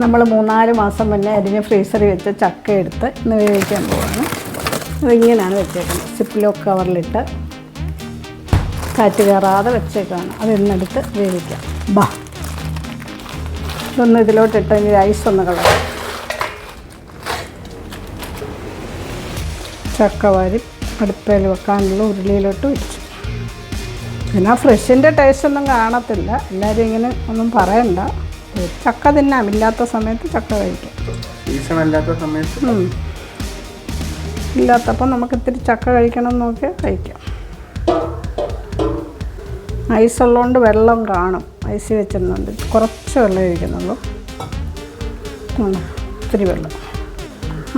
നമ്മൾ മൂന്നാൽ മാസം മുന്നേ അതിന് ഫ്രീസറിൽ വെച്ച് ചക്ക എടുത്ത് ഇന്ന് വേവിക്കാൻ പോവാണ്. അതിങ്ങനെയാണ് വെച്ചേക്കുന്നത്. സിപ്ലോ കവറിലിട്ട് കാറ്റ് കയറാതെ വെച്ചേക്കാണ്. അത് ഇന്നെടുത്ത് വേവിക്കാം. ബാ. ഇതൊന്ന് ഇതിലോട്ടിട്ട് ഇനി ഐസ് ഒന്ന് കളയാം. ചക്ക വാരി അടുപ്പയിൽ വെക്കാനുള്ള ഉരുളിയിലോട്ട് വെച്ചു പിന്നെ ഫ്രഷിന്റെ ടേസ്റ്റ് ഒന്നും കാണത്തില്ല. എല്ലാവരും ഇങ്ങനെ ഒന്നും പറയണ്ട. ചക്ക തിന്നാം ഇല്ലാത്ത സമയത്ത് ചക്ക കഴിക്കാം. സീസൺ അല്ലാത്ത സമയത്ത്. ഇല്ലാത്തപ്പോൾ നമുക്ക് ഇത്തിരി ചക്ക കഴിക്കണം എന്ന് നോക്കിയാൽ കഴിക്കാം. ഐസ് ഉള്ളതുകൊണ്ട് വെള്ളം കാണും. ഐസ് വെച്ചിരുന്നുണ്ട് കുറച്ച് വെള്ളം കഴിക്കുന്നുള്ളൂ ഒത്തിരി ഇത്തിരി വെള്ളം.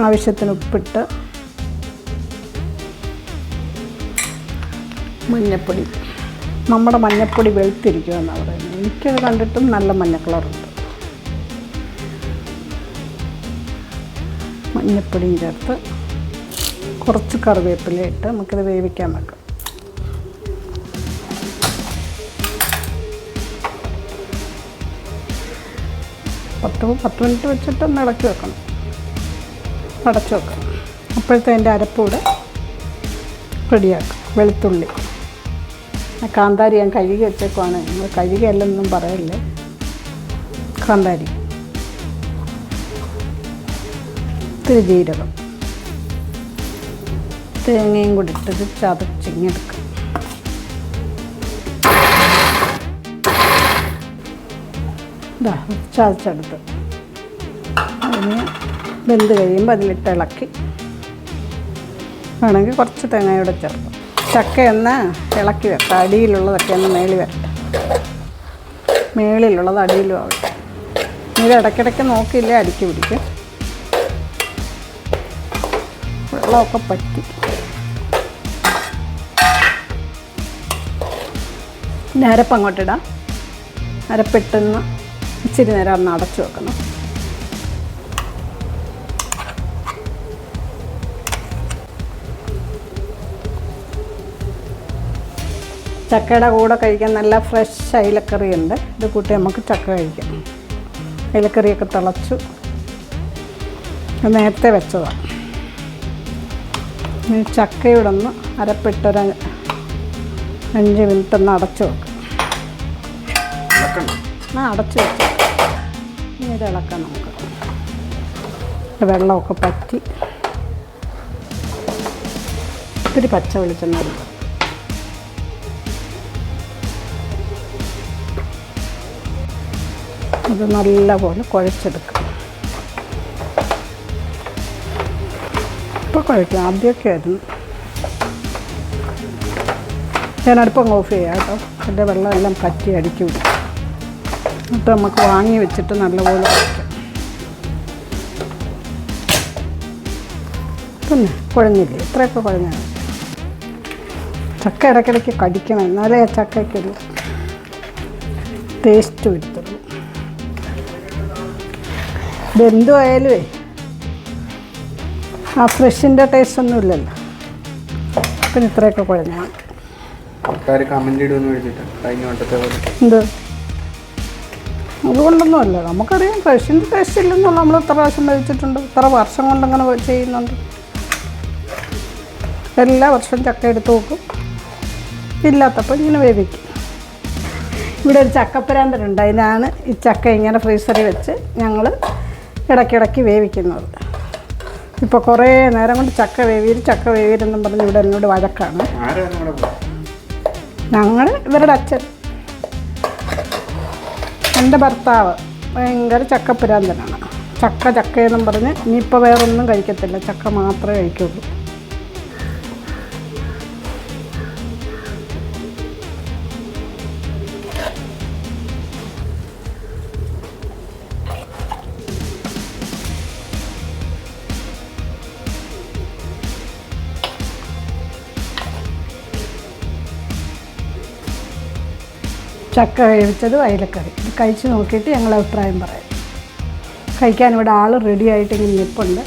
ആവശ്യത്തിന് ഉപ്പിട്ട് മഞ്ഞപ്പൊടി. നമ്മുടെ മഞ്ഞപ്പൊടി വെളുത്തിരിക്കുമെന്നാണ് പറയുന്നത്. എനിക്കത് കണ്ടിട്ടും നല്ല മഞ്ഞ കളറുണ്ട്. മഞ്ഞപ്പൊടിയും ചേർത്ത് കുറച്ച് കറിവേപ്പില ഇട്ട് നമുക്കിത് വേവിക്കാൻ വെക്കാം. പത്ത് പത്ത് മിനിറ്റ് വെച്ചിട്ട് ഒന്ന് ഇളക്കി വെക്കണം. അടച്ചു വെക്കണം അപ്പോഴത്തെ അതിന്റെ അരപ്പൂടെ റെഡിയാക്കും. വെളുത്തുള്ളി. കാന്താരി ഞാൻ കഴുകി വെച്ചേക്കുവാണ്. നിങ്ങൾ കഴുകിയല്ലെന്നും പറയല്ലേ. കാന്താരി. ഇത്തിരി ജീരകം തേങ്ങയും കൂടി ഇട്ടത് ചതച്ചിങ്ങെടുക്കുക ചതച്ചെടുത്ത്. അതിന് വെന്ത് കഴിയുമ്പോൾ അതിലിട്ട് ഇളക്കി. വേണമെങ്കിൽ കുറച്ച് തേങ്ങയോടെ ചേർക്കാം. ചക്കയൊന്ന് ഇളക്കി വെക്കാം. അടിയിലുള്ളതൊക്കെ ഒന്ന് മേളി വരട്ടെ മേളിലുള്ളത് അടിയിലും ആവട്ടെ ഇത് ഇടയ്ക്കിടയ്ക്ക് നോക്കിയില്ലേ അടിക്ക് പിടിക്കും. വെള്ളമൊക്കെ പറ്റി. പിന്നെ അരപ്പ് അങ്ങോട്ടിടാം. അരപ്പിട്ടെന്ന് ഇച്ചിരി നേരം ഒന്ന് അടച്ചു വെക്കണം. ചക്കയുടെ കൂടെ കഴിക്കാൻ നല്ല ഫ്രഷ് അയിലക്കറി ഉണ്ട് ഇത് കൂട്ടി നമുക്ക് ചക്ക കഴിക്കാം. അയിലക്കറിയൊക്കെ തിളച്ചു. നേരത്തെ വെച്ചതാണ്. ചക്കയുടെ ഒന്ന് അരപ്പിട്ടൊരു അഞ്ച് മിനിറ്റ് ഒന്ന് അടച്ചു വെക്കാം. ആ അടച്ചു വെച്ചു ഇനി ഇത് ഇളക്കാം നമുക്ക് വെള്ളമൊക്കെ പറ്റി. ഇത്തിരി പച്ച വെളിച്ചെണ്ണ എടുക്കും അത് നല്ലപോലെ കുഴച്ചെടുക്കാം. ഇപ്പോൾ കുഴക്കാം ആദ്യമൊക്കെ ആയിരുന്നു. ഞാൻ അടുപ്പം ഓഫ് ചെയ്യാം കേട്ടോ. അതിന്റെ വെള്ളം എല്ലാം പറ്റി അടിക്കും. എന്നിട്ട് നമുക്ക് വാങ്ങി വെച്ചിട്ട് നല്ലപോലെ പിന്നെ കുഴഞ്ഞില്ലേ? ഇത്രയൊക്കെ കുഴഞ്ഞാൽ ചക്ക ഇടയ്ക്കിടയ്ക്ക് കടിക്കണം. എന്നാലേ ചക്കയ്ക്കൊരു ടേസ്റ്റ് വരുത്തുള്ളൂ. ഇതെന്തുമായാലുമേ ആ ഫ്രഷിന്റെ ടേസ്റ്റ് ഒന്നും ഇല്ലല്ലോ പിന്നെ ഇത്രയൊക്കെ കുഴഞ്ഞാൽ. ആൾക്കാർ ഇടുമെന്ന് കഴിഞ്ഞ വട്ടത്തെ പോലെ. എന്ത്? അതുകൊണ്ടൊന്നുമല്ല. നമുക്കറിയാം ഫ്രഷിന്റെ ടേസ്റ്റ് ഇല്ലെന്നുള്ള നമ്മൾ ഇത്ര പ്രാവശ്യം കഴിച്ചിട്ടുണ്ട്. ഇത്ര വർഷം കൊണ്ട് അങ്ങനെ ചെയ്യുന്നുണ്ട്. എല്ലാ വർഷവും ചക്ക എടുത്ത് നോക്കും ഇല്ലാത്തപ്പോൾ ഇങ്ങനെ വേവിക്കും. ഇവിടെ ഒരു ചക്കപ്പരാന്തരുണ്ട്. അതിനാണ് ഈ ചക്ക ഇങ്ങനെ ഫ്രീസറിൽ വെച്ച് ഞങ്ങൾ ഇടയ്ക്കിടയ്ക്ക് വേവിക്കുന്നത്. ഇപ്പോൾ കുറേ നേരം കൊണ്ട് ചക്ക വേവീര് ചക്ക വേവീരെന്നും പറഞ്ഞ് ഇവിടെ എന്നോട് വഴക്കാണ്? ഞങ്ങൾ ഇവരുടെ അച്ഛൻ. എന്റെ ഭർത്താവ് ഭയങ്കര ചക്കപ്പുരാന്തനാണ് ചക്ക ചക്കയെന്നും പറഞ്ഞ് ഇനിയിപ്പോൾ വേറൊന്നും കഴിക്കത്തില്ല. ചക്ക മാത്രമേ കഴിക്കുള്ളൂ. ചക്ക വേവിച്ചത് അയിലക്കറി. ഇത് കഴിച്ച് നോക്കിയിട്ട് ഞങ്ങൾ അഭിപ്രായം പറയാം. കഴിക്കാൻ ഇവിടെ ആൾ റെഡി ആയിട്ട് ഇങ്ങനെ നിൽപ്പുണ്ട്